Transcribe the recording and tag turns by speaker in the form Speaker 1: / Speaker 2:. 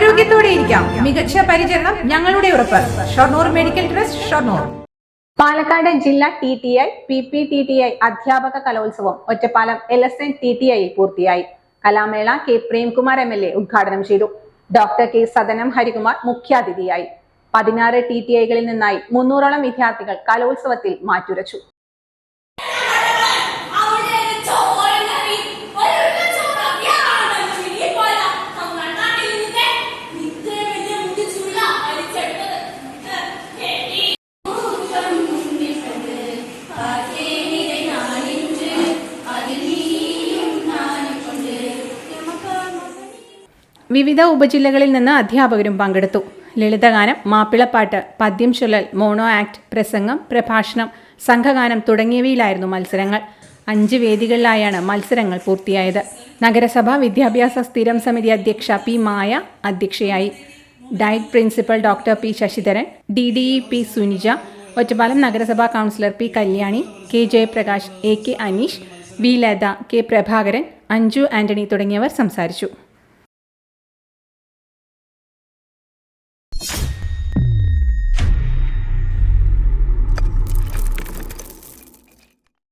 Speaker 1: ആരോഗ്യത്തോടെ ഇരിക്കാം. മികച്ച പരിചരണം ഞങ്ങളുടെ ഉറപ്പ്. Shoranur medical trust Shoranur.
Speaker 2: Palakkad ജില്ലാ T T I P P T T I അധ്യാപക കലോത്സവം Ottapalam L S N T T I പൂർത്തിയായി. കലാമേള K Premkumar M L A ഉദ്ഘാടനം ചെയ്തു. ഡോക്ടർ കെ സദനം ഹരികുമാർ മുഖ്യാതിഥിയായി. പതിനാറ് ടി ടി ഐകളിൽ നിന്നായി മുന്നൂറോളം വിദ്യാർത്ഥികൾ കലോത്സവത്തിൽ മാറ്റുരച്ചു. വിവിധ ഉപജില്ലകളിൽ നിന്ന് അധ്യാപകരും പങ്കെടുത്തു. ലളിതഗാനം മാപ്പിളപ്പാട്ട് പദ്യം ചൊല്ലൽ മോണോ ആക്ട് പ്രസംഗം പ്രഭാഷണം സംഘഗാനം തുടങ്ങിയവയിലായിരുന്നു മത്സരങ്ങൾ. അഞ്ച് വേദികളിലായാണ് മത്സരങ്ങൾ പൂർത്തിയായത്. നഗരസഭ വിദ്യാഭ്യാസ സ്ഥിരം സമിതി അധ്യക്ഷ പി മായ അധ്യക്ഷയായി. DIET principal doctor P Sasidharan D D E P Sunija Ottapalam നഗരസഭാ councillor P Kalyani K Jayaprakash A K Aneesh V Latha K Prabhakaran Anju Antony തുടങ്ങിയവർ സംസാരിച്ചു.